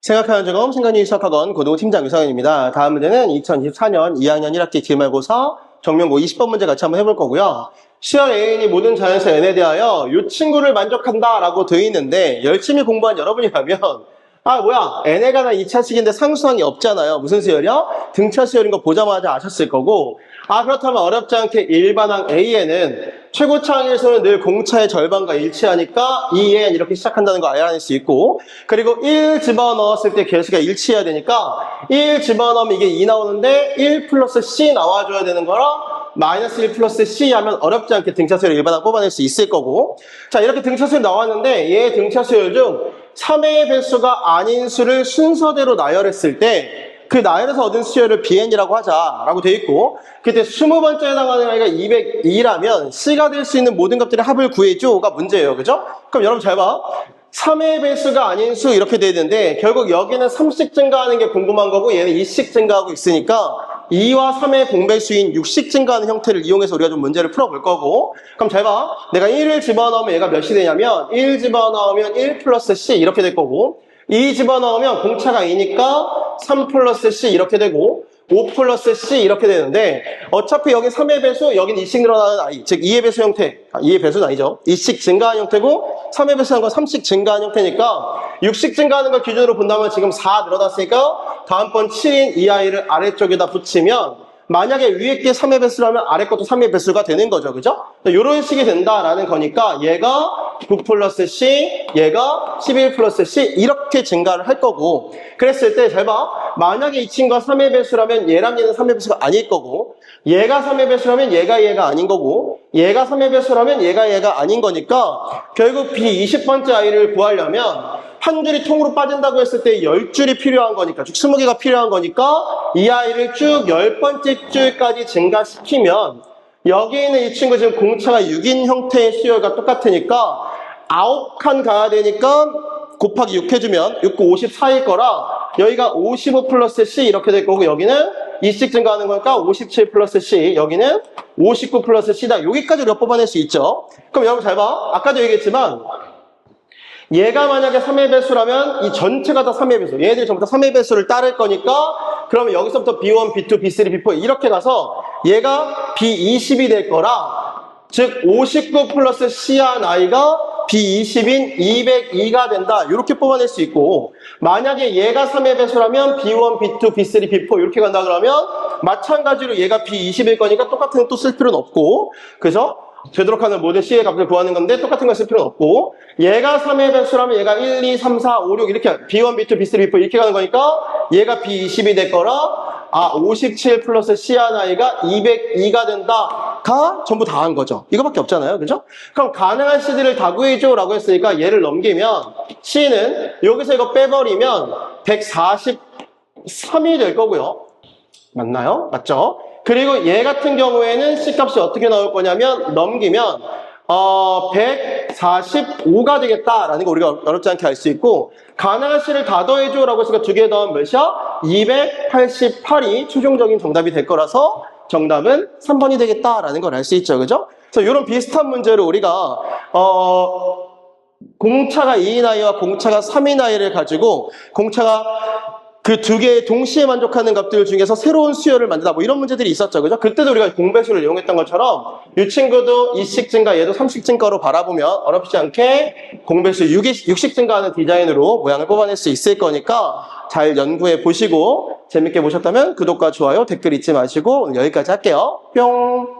생각하는 적음 생각이 수학학원 고등부 팀장 유상현입니다. 다음 문제는 2024년 2학년 1학기 기말고사 정명고 20번 문제 같이 한번 해볼 거고요. 시열 A인이 모든 자연수 N에 대하여 이 친구를 만족한다 라고 되어 있는데 열심히 공부한 여러분이라면 아 뭐야 N에 관한 2차식인데 상수항이 없잖아요. 무슨 수열이요? 등차 수열인 거 보자마자 아셨을 거고 아 그렇다면 어렵지 않게 일반항 A에는 최고 차항에서는 늘 공차의 절반과 일치하니까 2n 이렇게 시작한다는 거 알아낼 수 있고 그리고 1 집어넣었을 때 개수가 일치해야 되니까 1 집어넣으면 이게 2 나오는데 1 플러스 c 나와줘야 되는 거라 마이너스 1 플러스 c 하면 어렵지 않게 등차수열 일반항 뽑아낼 수 있을 거고. 자 이렇게 등차수열 나왔는데 얘 등차수열 중 3의 배수가 아닌 수를 순서대로 나열했을 때 그 나열에서 얻은 수열을 bn이라고 하자라고 돼 있고 그때 20번째에 해당하는 아이가 202라면 c가 될 수 있는 모든 값들의 합을 구해줘가 문제예요. 그죠? 그럼 여러분 잘 봐. 3의 배수가 아닌 수 이렇게 돼야 되는데 결국 여기는 3씩 증가하는 게 궁금한 거고 얘는 2씩 증가하고 있으니까 2와 3의 공배수인 6씩 증가하는 형태를 이용해서 우리가 좀 문제를 풀어볼 거고 그럼 잘 봐. 내가 1을 집어넣으면 얘가 몇이 되냐면 1 집어넣으면 1 플러스 c 이렇게 될 거고 2 집어넣으면 공차가 2니까 3 플러스 c 이렇게 되고 5 플러스 c 이렇게 되는데 어차피 여기 3의 배수, 여긴 2씩 늘어나는 아이, 즉 2의 배수 형태, 아, 2의 배수는 아니죠. 2씩 증가한 형태고 3의 배수한 건 3씩 증가한 형태니까 6씩 증가하는 걸 기준으로 본다면 지금 4 늘어났으니까 다음번 7인 이 아이를 아래쪽에다 붙이면 만약에 위에 게 3의 배수라면 아래 것도 3의 배수가 되는 거죠. 그죠? 이런 식이 된다라는 거니까 얘가 9 플러스 C, 얘가 11 플러스 C 이렇게 증가를 할 거고 그랬을 때 잘 봐. 만약에 이 친구가 3의 배수라면 얘랑 얘는 3의 배수가 아닐 거고 얘가 3의 배수라면 얘가 얘가 아닌 거고 얘가 3의 배수라면 얘가 얘가 아닌 거니까 결국 B20번째 아이를 구하려면 한 줄이 통으로 빠진다고 했을 때 10줄이 필요한 거니까, 즉 20개가 필요한 거니까 이 아이를 쭉 10번째 줄까지 증가시키면 여기 있는 이 친구 지금 공차가 6인 형태의 수열과 똑같으니까 9칸 가야 되니까 곱하기 6 해주면 6, 9, 54일 거라 여기가 55 플러스 C 이렇게 될 거고 여기는 2씩 증가하는 거니까 57 플러스 C 여기는 59 플러스 C다. 여기까지 우리가 뽑아낼 수 있죠? 그럼 여러분 잘 봐. 아까도 얘기했지만 얘가 만약에 3의 배수라면 이 전체가 다 3의 배수. 얘들이 전부 다 3의 배수를 따를 거니까 그러면 여기서부터 B1, B2, B3, B4 이렇게 가서 얘가 B20이 될 거라 즉 59 플러스 C한 I가 B20인 202가 된다. 이렇게 뽑아낼 수 있고 만약에 얘가 3의 배수라면 B1, B2, B3, B4 이렇게 간다 그러면 마찬가지로 얘가 B20일 거니까 똑같은 거또쓸 필요는 없고 그죠? 되도록 하는 모든 C의 값을 구하는 건데 똑같은 걸 쓸 필요는 없고 얘가 3의 배수라면 얘가 1, 2, 3, 4, 5, 6 이렇게 B1, B2, B3, B4 이렇게 가는 거니까 얘가 B20이 될 거라 아, 57 플러스 C 하나이가 202가 된다가 전부 다 한 거죠. 이거밖에 없잖아요. 그죠? 그럼 가능한 C들을 다 구해줘 라고 했으니까 얘를 넘기면 C는 여기서 이거 빼버리면 143이 될 거고요. 맞나요? 맞죠? 그리고 얘 같은 경우에는 C값이 어떻게 나올 거냐면 넘기면 어, 145가 되겠다라는 거 우리가 어렵지 않게 알 수 있고 C를 다 더해줘 라고 했으니까 두 개 더하면 몇이야? 288이 최종적인 정답이 될 거라서 정답은 3번이 되겠다라는 걸 알 수 있죠. 그죠? 그래서 이런 비슷한 문제를 우리가 어, 공차가 2인 아이와 공차가 3인 아이를 가지고 공차가 그 두 개의 동시에 만족하는 값들 중에서 새로운 수열을 만든다. 뭐 이런 문제들이 있었죠. 그죠? 그때도 우리가 공배수를 이용했던 것처럼 이 친구도 2식 증가, 얘도 3식 증가로 바라보면 어렵지 않게 공배수 6식, 6식 증가하는 디자인으로 모양을 뽑아낼 수 있을 거니까 잘 연구해 보시고 재밌게 보셨다면 구독과 좋아요, 댓글 잊지 마시고 오늘 여기까지 할게요. 뿅!